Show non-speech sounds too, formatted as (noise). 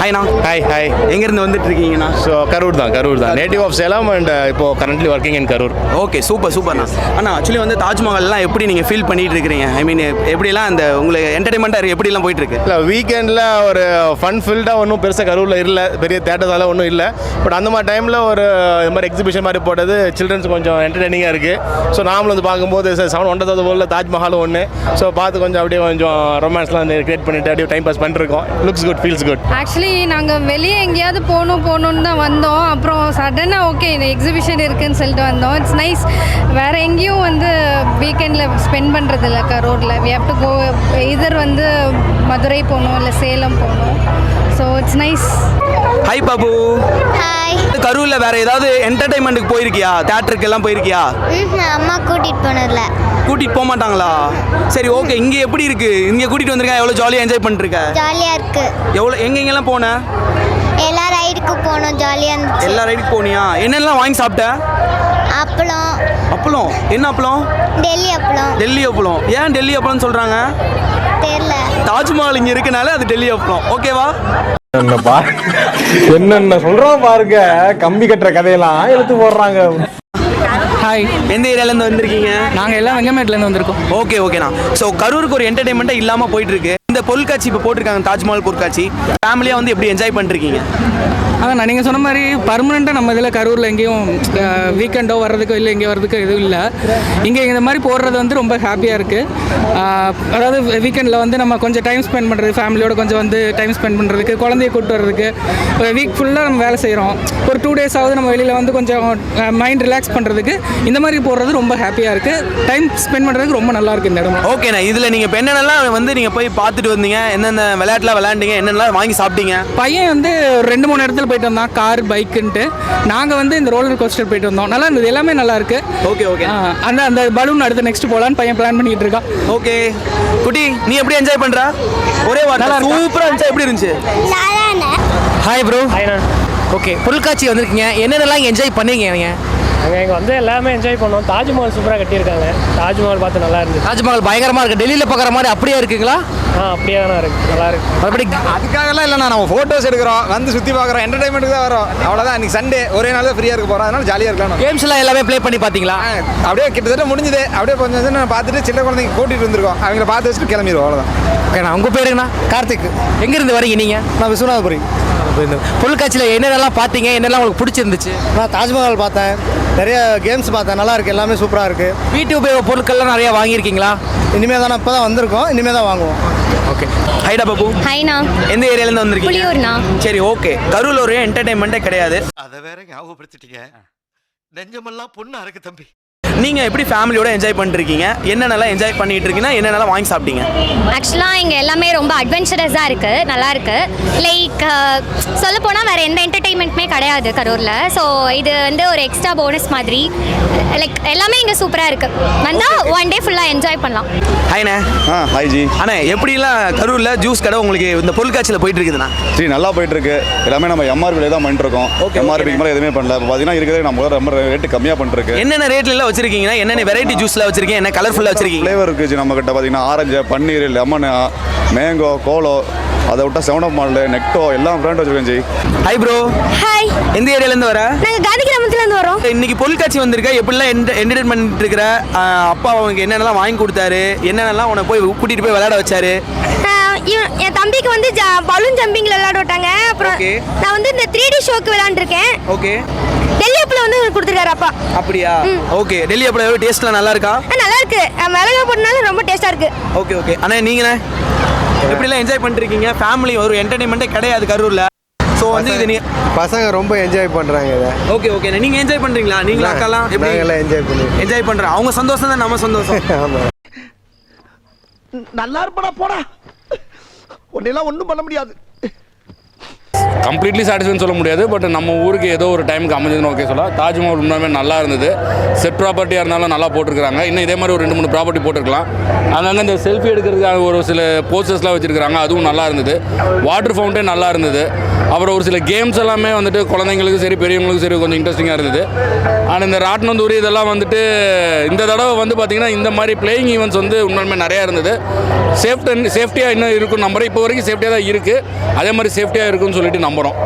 ஹாய்ண்ணா hi hi எங்கேருந்து வந்துட்டு இருக்கீங்கண்ணா so Karur தான். கரூர் தான் நேட்டிவ் ஆஃப் சேலம் அண்ட் இப்போ currently working in Karur okay super சூப்பர்ண்ணா அண்ணா ஆக்சுவலி வந்து தாஜ்மஹால்லாம் எப்படி நீங்கள் ஃபீல் பண்ணிட்டு இருக்கிறீங்க ஐ மீன் எப்படிலாம் அந்த உங்களுக்கு என்டர்டைன்மெண்ட்டாக எப்படிலாம் போயிட்டு இருக்கு இல்லை வீக்கெண்டில் ஒரு ஃபன் ஃபில்டாக ஒன்றும் பெருசாக கரூரில் இல்லை பெரிய தேட்டர்ஸால ஒன்றும் இல்லை. பட் அந்த மாதிரி டைமில் ஒரு இது மாதிரி எக்ஸிபிஷன் மாதிரி போட்டது சில்ட்ரன்ஸ் கொஞ்சம் என்டர்டெய்னிங்காக இருக்குது ஸோ நாமளும் வந்து பார்க்கும்போது செவன் தௌசண்ட் வேர்ல்டில் தாஜ்மஹாலும் ஒன்று ஸோ பார்த்து கொஞ்சம் அப்படியே கொஞ்சம் ரொமான்ஸ்லாம் வந்து கிரியேட் பண்ணிட்டு அப்படியே டைம் பாஸ் பண்ணிருக்கோம் looks good feels good actually நாங்கள் வெளியே எங்கேயாவது போகணும் போகணுன்னு தான் வந்தோம். அப்புறம் சடனாக ஓகே இந்த எக்ஸிபிஷன் இருக்குன்னு சொல்லிட்டு வந்தோம். இட்ஸ் நைஸ் வேறு எங்கேயும் வந்து வீக்கெண்டில் ஸ்பெண்ட் பண்ணுறதில்ல கரூரில் வி ஹேவ் டு கோ இதர் வந்து மதுரை போகணும் இல்லை சேலம் போகணும் so it's nice hi Babu கரூரில் வேற ஏதாவது என்டர்டைன்மெண்ட்டுக்கு போயிருக்கியா? தேட்டருக்கு எல்லாம் போயிருக்கியா? அம்மா கூட்டிகிட்டு போனதில்ல கூட்டிட்டு போக மாட்டாங்களா? சரி ஓகே இங்கே எப்படி இருக்கு? இங்கே கூட்டிட்டு வந்திருக்கேன் எவ்வளோ ஜாலியாக என்ஜாய் பண்ணிருக்க ஜாலியாக இருக்கு? எவ்வளோ எங்கெங்கெல்லாம் போன? எல்லா ரைடுக்கு போனோம் ஜாலியாக இருந்துச்சு. எல்லா ரைடுக்கு போனியா? என்னெல்லாம் வாங்கி சாப்பிட்ட? அப்பளம். அப்பளம். என்ன அப்பளம்? டெல்லி அப்பளம். டெல்லி அப்பளம். ஏன் டெல்லி அப்பளம்னு சொல்கிறாங்க தெரில தாஜ்மஹால் இங்கே இருக்கனால அது டெல்லி அப்பளம். ஓகேவா என்னென்ன சொல்றோம் பாருங்க. கம்பி கட்டுற கதையெல்லாம் எடுத்து போடுறாங்க. ஹாய் எந்த ஏரியாலேருந்து வந்திருக்கீங்க? நாங்கள் எல்லாம் வெங்கமேட்லேருந்து வந்திருக்கோம். ஓகே ஓகேண்ணா ஸோ கரூருக்கு ஒரு என்டர்டைன்மெண்ட்டாக இல்லாமல் போயிட்டு இருக்கு. இந்த பொருட்காட்சி இப்போ போட்டிருக்காங்க தாஜ்மஹால் பொருட்காட்சி. ஃபேமிலியாக வந்து எப்படி என்ஜாய் பண்ணிருக்கீங்க? அதான் நீங்கள் சொன்ன மாதிரி பர்மனெண்ட்டாக நம்ம இதில் கரூரில் எங்கேயும் வீக்கெண்டோ வர்றதுக்கோ இல்லை எங்கேயோ வர்றதுக்கோ எதுவும் இல்லை. இங்கே இந்த மாதிரி போடுறது வந்து ரொம்ப ஹாப்பியாக இருக்குது அதாவது வீக்கெண்டில் வந்து நம்ம கொஞ்சம் டைம் ஸ்பெண்ட் பண்ணுறது ஃபேமிலியோட கொஞ்சம் வந்து டைம் ஸ்பெண்ட் பண்ணுறதுக்கு குழந்தைய கூப்பிட்டு வர்றதுக்கு வீக் ஃபுல்லாக நம்ம வேலை செய்கிறோம் ஒரு டூ டேஸ் ஆகுது நம்ம வெளியில் வந்து கொஞ்சம் மைண்ட் ரிலாக்ஸ் பண்ணுறதுக்கு இந்த மாதிரி போடுறது ரொம்ப ஹாப்பியாக இருக்குது டைம் ஸ்பெண்ட் பண்ணுறதுக்கு ரொம்ப நல்லா இருக்குது இந்த இடம் ஓகேண்ணா இதில் நீங்கள் இப்போ என்னென்னலாம் வந்து நீங்கள் போய் பார்த்துட்டு வந்தீங்க? என்னென்ன விளையாட்டுலாம் விளையாண்டீங்க? என்னென்னலாம் வாங்கி சாப்பிட்டீங்க? பையன் வந்து ஒரு ரெண்டு மூணு இடத்துல போயிட்டு வந்தான் கார் பைக்குன்ட்டு. நாங்கள் வந்து இந்த ரோலர் கோஸ்டர் போயிட்டு வந்தோம். நல்லா இருந்தது. எல்லாமே நல்லா இருக்கு. ஓகே ஓகே ஆ, அந்த அந்த பலூன் அடுத்து நெக்ஸ்ட் போகலான்னு பையன் பிளான் பண்ணிட்டு இருக்கான். ஓகே குட்டி நீ எப்படி என்ஜாய் பண்ற? ஒரே வார்த்தை. நல்லா இருக்கா? சூப்பரா இருந்துச்சு? எப்படி இருந்துச்சு? ஹாய் ப்ரோ ஓகே பொருட்காட்சி வந்திருக்கீங்க. என்னென்னலாம் என்ஜாய் பண்ணீங்க நீங்கள் நாங்கள் இங்கே வந்து எல்லாமே என்ஜாய் பண்ணோம். தாஜ்மஹால் சூப்பராக கட்டியிருக்காங்க. தாஜ்மஹால் பார்த்து நல்லா இருந்துச்சு. தாஜ்மஹால் பயங்கரமாக இருக்குது டெல்லியில் பார்க்குற மாதிரி அப்படியே இருக்குங்களா? ஆ அப்படியே தானே இருக்கு. நல்லா இருக்கு. மறுபடி அதுக்காகலாம் இல்லைண்ணா நம்ம ஃபோட்டோஸ் எடுக்கிறோம். வந்து சுற்றி பார்க்குறோம். என்டர்டைன்மெண்ட்டுக்கு தான் வரோம். அவ்வளோதான் இன்னைக்கு சண்டே ஒரே நாள் தான் ஃப்ரீயாக இருக்க போகிறோம் அதனால ஜாலியாக இருக்கலாம் கேம்ஸ் எல்லாம் எல்லாமே ப்ளே பண்ணி பார்த்தீங்களா? அப்படியே கிட்டத்தட்ட முடிஞ்சுது. அப்படியே கொஞ்சம் கொஞ்சம் நான் பார்த்துட்டு சின்ன குழந்தைங்க கூட்டிகிட்டு வந்திருக்கோம். அவங்கள பார்த்து வச்சுட்டு கிளம்பிடுவோம். அவ்வளோதான் ஓகேண்ணா உங்கள் பேருங்கண்ணா கார்த்திக். எங்கேருந்து வரீங்க நீங்கள் நான் விஸ்வநாதபுரி. பொருட்காட்சியில் என்னென்னலாம் பார்த்தீங்க? என்னெல்லாம் உங்களுக்கு பிடிச்சிருந்துச்சு? நான் தாஜ்மஹால் பார்த்தேன். நிறைய கேம்ஸ் பார்த்தேன். நல்லா இருக்கு. எல்லாமே சூப்பராக இருக்கு. வீட்டு உபயோக பொருட்கள்லாம் நிறையா வாங்கியிருக்கீங்களா? இனிமேல் தான் இப்போ தான் வந்திருக்கோம். இனிமேல் தான் வாங்குவோம். ஓகே. ஹைடா பாபு ஹைண்ணா எந்த ஏரியாலேருந்து வந்திருக்கீங்க? புலியூர்ண்ணா சரி ஓகே. கரூர்ல ஒரு என்டர்டைன்மெண்ட்டே கிடையாது. அதை வேற ஞாபகப்படுத்திட்டீங்க. நெஞ்சமெல்லாம் பொண்ணு அறக்கு தம்பி. நீங்க எப்படி ஃபேமிலியோட என்ஜாய் பண்ணிருக்கீங்க? என்னென்னலாம் என்ஜாய் பண்ணிட்டு இருக்கீங்கன்னா என்னென்னலாம் வாங்கி சாப்பிட்டீங்க? ஆக்சுவலாக இங்கே எல்லாமே ரொம்ப அட்வென்ச்சரஸாக இருக்குது நல்லா இருக்கு. லைக் சொல்லப்போனால் வேறு எந்த என்டர்டெயின்மெண்ட்டுமே கிடையாது கரூரில். ஸோ இது வந்து ஒரு எக்ஸ்ட்ரா போனஸ் மாதிரி. லைக் எல்லாமே இங்கே சூப்பராக இருக்குது வந்தால் ஒன் டே ஃபுல்லாக என்ஜாய் பண்ணலாம். ஹாய்ண்ணே ஆ ஹாய் ஜி அண்ணே எப்படிலாம் கரூர்ல ஜூஸ் கடை உங்களுக்கு இந்த பொருட்காட்சியில் போயிட்டு இருக்குதுண்ணா சரி நல்லா போயிட்டு இருக்கு எல்லாமே நம்ம எம்ஆர்பியில் தான் பண்ணிட்டு இருக்கோம் Okay, எம்ஆர்பி. மேலே எதுவுமே பண்ணல. இப்போ பார்த்தீங்கன்னா இருக்கிறதே நம்ம ரொம்ப ரேட்டு கம்மியாக பண்ணிருக்கு என்னென்ன ரேட்ல வச்சிருக்கீங்கன்னா என்னென்ன வெரைட்டி ஜூஸ்ல வச்சிருக்கீங்க என்ன கலர்ஃபுல்லா வச்சிருக்கீங்க? ஃப்ளேவர் இருக்குது ஜி நம்ம கிட்ட பார்த்தீங்கன்னா ஆரஞ்சு பன்னீர் லெமனு மேங்கோ கோலோ அதை விட்டா செவன் அப் மாடல் நெக்டோ எல்லாம் பிராண்ட் வச்சிருக்கேன் ஜி. ஹாய் ப்ரோ ஹாய் எந்த ஏரியால இருந்து வர? நாங்கள் காந்தி கிராமத்துலேருந்து வரோம். இன்னைக்கு பொருட்காட்சி வந்திருக்க எப்படிலாம் என்டர்டைன் பண்ணிட்டு இருக்கிற அப்பா அவனுக்கு என்னென்னலாம் வாங்கி கொடுத்தாரு என்னென்னலாம் உன போய் கூட்டிட்டு போய் விளையாட வச்சாரு? என் தம்பிக்கு வந்து பலூன் ஜம்பிங்கில் விளையாட விட்டாங்க அப்புறம். நான் வந்து இந்த த்ரீ டி ஷோக்கு விளையாண்டுருக்கேன். ஓகே டெல்லி அப்பில் வந்து கொடுத்துருக்காரு அப்பா. அப்படியா? ஓகே டெல்லி அப்படி எவ்வளோ டேஸ்ட்லாம் நல்லா இருக்கா? நல்லா இருக்கு. மிளகா போட்டனால ரொம்ப டேஸ்டா இருக்கு. ஓகே ஓகே அண்ணா நீங்கண்ணே. எப்படிலாம் என்ஜாய் பண்ணிருக்கீங்க? ஃபேமிலி ஒரு என்டர்டைன்மெண்ட்டே கிடையாது கரூர்ல. ஸோ வந்து இது நீ பசங்க ரொம்ப என்ஜாய் பண்ணுறாங்க இதை. ஓகே ஓகே நீங்க என்ஜாய் பண்றீங்களா? நீங்களும் அக்காலாம் எப்படி நாங்களாம் enjoy பண்ணுவோம். என்ஜாய் பண்றோம் அவங்க சந்தோஷம் தான் நம்ம சந்தோஷம். (laughs) ஆமாம் நல்லா இருப்படா போடா. உன்னெல்லாம் ஒன்றும் பண்ண முடியாது. கம்ப்ளீட்லி சாட்டிஸ்ஃபைன்னு சொல்ல முடியாது பட் நம்ம ஊருக்கு ஏதோ ஒரு டைமுக்கு அமைஞ்சதுன்னு ஓகே சொல்லலாம். தாஜ்மஹால் உண்மையுமே நல்லா இருந்தது. செட் ப்ராப்பர்ட்டியாக இருந்தாலும் நல்லா போட்டிருக்காங்க இன்னும் இதே மாதிரி ஒரு ரெண்டு மூணு ப்ராப்பர்ட்டி போட்டிருக்கலாம். அங்கங்கே இந்த செல்ஃபி எடுக்கிறதுக்காக ஒரு சில போஸ்டர்ஸ்லாம் வச்சுருக்காங்க அதுவும் நல்லா இருந்தது. வாட்டர் ஃபவுண்டன் நல்லா இருந்தது. அப்புறம் ஒரு சில கேம்ஸ் எல்லாமே வந்துட்டு குழந்தைங்களுக்கும் சரி பெரியவங்களுக்கும் சரி கொஞ்சம் இன்ட்ரெஸ்டிங்காக இருந்தது. ஆனால் இந்த ராட்னந்தூரி இதெல்லாம் வந்துட்டு இந்த தடவை வந்து பார்த்திங்கன்னா இந்த மாதிரி பிளேயிங் ஈவெண்ட்ஸ் வந்து உண்மையுமே நிறையா இருந்தது. சேஃப்டி சேஃப்டியாக இன்னும் இருக்கும் நம்புறோம் இப்போ வரைக்கும் சேஃப்டியாக தான் இருக்குது அதே மாதிரி சேஃப்டியாக இருக்குன்னு சொல்லிட்டு நம்புகிறோம்